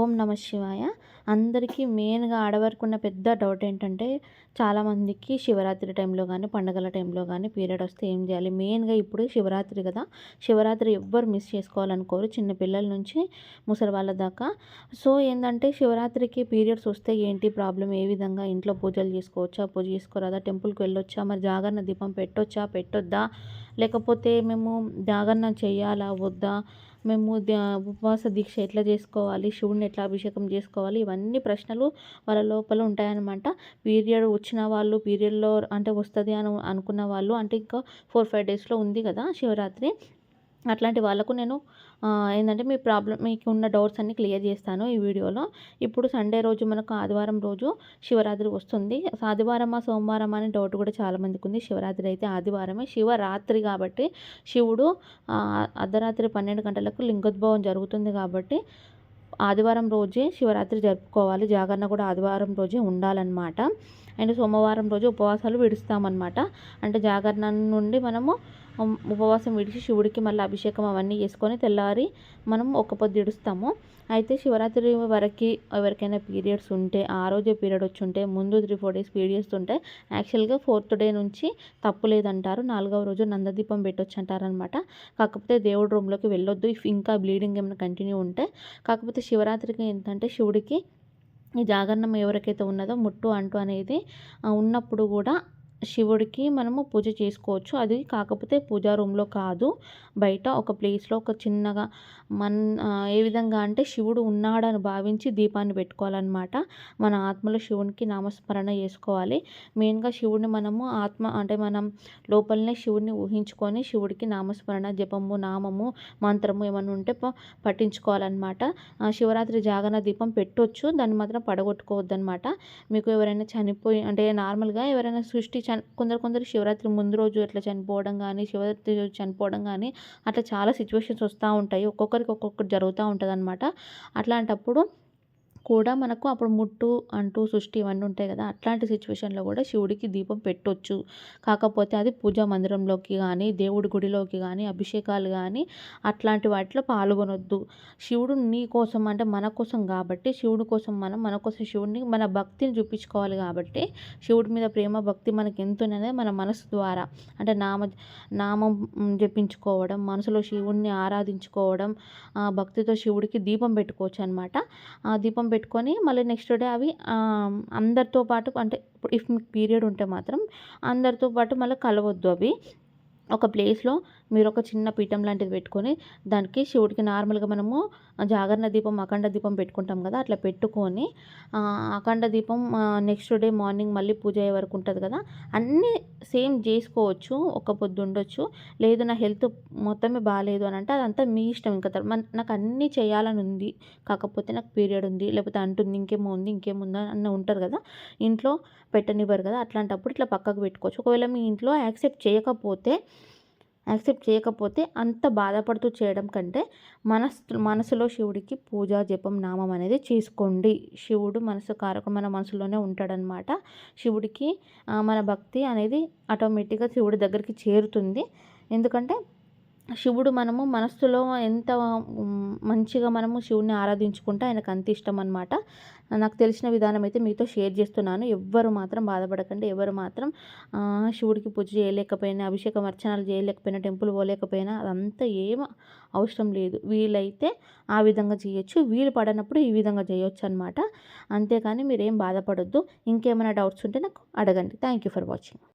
ఓం నమ శివాయ. అందరికీ మెయిన్గా ఆడవారికి ఉన్న పెద్ద డౌట్ ఏంటంటే చాలామందికి శివరాత్రి టైంలో కానీ పండగల టైంలో కానీ పీరియడ్ వస్తే ఏం చేయాలి? మెయిన్గా ఇప్పుడు శివరాత్రి కదా. శివరాత్రి ఎవ్వరు మిస్ చేసుకోవాలనుకోరు. చిన్న పిల్లల నుంచి ముసలి వాళ్ళ దాకా. సో ఏంటంటే శివరాత్రికి పీరియడ్స్ వస్తే ఏంటి ప్రాబ్లం? ఏ విధంగా ఇంట్లో పూజలు చేసుకోవచ్చా? పూజ చేసుకోరాదా? టెంపుల్కి వెళ్ళొచ్చా? మరి జాగరణ దీపం పెట్టొచ్చా? పెట్టొద్దా? లేకపోతే మేము జాగరణ చేయాలా? వద్దా? మేము ఉపవాస దీక్ష ఎట్లా చేసుకోవాలి శివుడిని ఎట్లా అభిషేకం చేసుకోవాలి ఇవన్నీ ప్రశ్నలు వాళ్ళ లోపల ఉంటాయన్నమాట. పీరియడ్ వచ్చిన వాళ్ళు పీరియడ్లో అంటే వస్తుంది అని అనుకున్న వాళ్ళు అంటే ఇంకా ఫోర్ ఫైవ్ డేస్లో ఉంది కదా శివరాత్రి. అట్లాంటి వాళ్ళకు నేను ఏంటంటే మీ ప్రాబ్లం మీకు ఉన్న డౌట్స్ అన్నీ క్లియర్ చేస్తాను ఈ వీడియోలో. ఇప్పుడు సండే రోజు మనకు ఆదివారం రోజు శివరాత్రి వస్తుంది. ఆదివారమా సోమవారం అనే డౌట్ కూడా చాలామందికి ఉంది. శివరాత్రి అయితే ఆదివారమే. శివరాత్రి కాబట్టి శివుడు అర్ధరాత్రి పన్నెండు గంటలకు లింగోద్భవం జరుగుతుంది కాబట్టి ఆదివారం రోజే శివరాత్రి జరుపుకోవాలి. జాగరణ కూడా ఆదివారం రోజే ఉండాలన్నమాట. అండ్ సోమవారం రోజు ఉపవాసాలు విడుస్తామన్నమాట. అంటే జాగరణ నుండి మనము ఉపవాసం విడిచి శివుడికి మళ్ళీ అభిషేకం అవన్నీ చేసుకొని తెల్లారి మనం ఒక్క పొద్దు ఇడుస్తాము అయితే శివరాత్రి వరకు ఎవరికైనా పీరియడ్స్ ఉంటే ఆ రోజే పీరియడ్ వచ్చి ఉంటే ముందు త్రీ ఫోర్ డేస్ పీరియడ్స్ ఉంటే యాక్చువల్గా ఫోర్త్ డే నుంచి తప్పు లేదంటారు. నాలుగవ రోజు నందదీపం పెట్టొచ్చు అంటారనమాట కాకపోతే దేవుడి రూమ్లోకి వెళ్ళొద్దు. ఇఫ్ ఇంకా బ్లీడింగ్ ఏమైనా కంటిన్యూ ఉంటే కాకపోతే శివరాత్రికి ఏంటంటే శివుడికి ఈ జాగరణం ఎవరికైతే ఉన్నదో ముట్టు అంటు అనేది ఉన్నప్పుడు కూడా శివుడికి మనము పూజ చేసుకోవచ్చు. అది కాకపోతే పూజా రూమ్లో కాదు. బయట ఒక ప్లేస్లో ఒక చిన్నగా మన్ ఏ విధంగా అంటే శివుడు ఉన్నాడని భావించి దీపాన్ని పెట్టుకోవాలన్నమాట. మన ఆత్మలో శివునికి నామస్మరణ చేసుకోవాలి. మెయిన్గా శివుడిని మనము ఆత్మ అంటే మనం లోపలనే శివుడిని ఊహించుకొని శివుడికి నామస్మరణ జపము నామము మంత్రము ఏమైనా ఉంటే పట్టించుకోవాలన్నమాట శివరాత్రి జాగరణ దీపం పెట్టొచ్చు. దాన్ని మాత్రం పడగొట్టుకోవద్దనమాట మీకు ఎవరైనా చనిపోయి అంటే నార్మల్గా ఎవరైనా సృష్టి కొందరు కొందరు శివరాత్రి ముందు రోజు ఇట్లా చనిపోవడం కానీ శివరాత్రి రోజు చనిపోవడం కానీ అట్లా చాలా సిచ్యువేషన్స్ వస్తూ ఉంటాయి. ఒక్కొక్కరికి ఒక్కొక్కటి జరుగుతూ ఉంటుంది అనమాట అట్లాంటప్పుడు కూడా మనకు అప్పుడు ముట్టు అంటూ సృష్టి ఇవన్నీ ఉంటాయి కదా. అట్లాంటి సిచ్యువేషన్లో కూడా శివుడికి దీపం పెట్టొచ్చు. కాకపోతే అది పూజా మందిరంలోకి కానీ దేవుడి గుడిలోకి కానీ అభిషేకాలు కానీ అట్లాంటి వాటిలో పాల్గొనొద్దు. శివుడు నీ కోసం అంటే మన కోసం కాబట్టి శివుడి కోసం మనం మన కోసం శివుడిని మన భక్తిని చూపించుకోవాలి కాబట్టి శివుడి మీద ప్రేమ భక్తి మనకి ఎంతోననేది మన మనసు ద్వారా. అంటే నామ నామం జపించుకోవడం మనసులో శివుడిని ఆరాధించుకోవడం భక్తితో శివుడికి దీపం పెట్టుకోవచ్చు అనమాట ఆ దీపం పెట్టుకొని మళ్ళీ నెక్స్ట్ డే అవి అందరితో పాటు అంటే ఇఫ్ మీకు పీరియడ్ ఉంటే మాత్రం అందరితో పాటు మళ్ళీ కలవద్దు అవి. ఒక ప్లేస్లో మీరు ఒక చిన్న పీఠం లాంటిది పెట్టుకొని దానికి శివుడికి నార్మల్గా మనము జాగరణ దీపం అఖండ దీపం పెట్టుకుంటాం కదా అట్లా పెట్టుకొని అఖండ దీపం నెక్స్ట్ డే మార్నింగ్ మళ్ళీ పూజ అయ్యే వరకు ఉంటుంది కదా అన్నీ సేమ్ చేసుకోవచ్చు ఒక పొద్దు ఉండొచ్చు. లేదు నా హెల్త్ మొత్తమే బాగాలేదు అని అంటే అదంతా మీ ఇష్టం. ఇంకా నాకు అన్నీ చేయాలని ఉంది. కాకపోతే నాకు పీరియడ్ ఉంది లేకపోతే అంటుంది ఇంకేమో ఉంది ఇంకేముందా అన్న ఉంటారు కదా ఇంట్లో పెట్టనివ్వరు కదా అట్లాంటప్పుడు ఇట్లా పక్కకు పెట్టుకోవచ్చు. ఒకవేళ మీ ఇంట్లో యాక్సెప్ట్ చేయకపోతే యాక్సెప్ట్ చేయకపోతే అంత బాధపడుతూ చేయడం కంటే మనస్ మనసులో శివుడికి పూజ జపం నామం అనేది చేసుకోండి. శివుడు మనసు కారకం మన మనసులోనే ఉంటాడనమాట. శివుడికి మన భక్తి అనేది ఆటోమేటిక్గా శివుడి దగ్గరికి చేరుతుంది. ఎందుకంటే శివుడు మనము మనస్సులో ఎంత మంచిగా మనము శివుడిని ఆరాధించుకుంటే ఆయనకు అంత ఇష్టం అనమాట నాకు తెలిసిన విధానం అయితే మీతో షేర్ చేస్తున్నాను. ఎవ్వరు మాత్రం బాధపడకండి. ఎవరు మాత్రం శివుడికి పూజ చేయలేకపోయినా అభిషేకం అర్చనలు చేయలేకపోయినా టెంపుల్ పోలేకపోయినా అదంతా ఏం అవసరం లేదు. వీలైతే ఆ విధంగా చేయొచ్చు. వీలు పడనప్పుడు ఈ విధంగా చేయొచ్చు అనమాట అంతేకాని మీరేం బాధపడొద్దు. ఇంకేమైనా డౌట్స్ ఉంటే నాకు అడగండి. Thank you for watching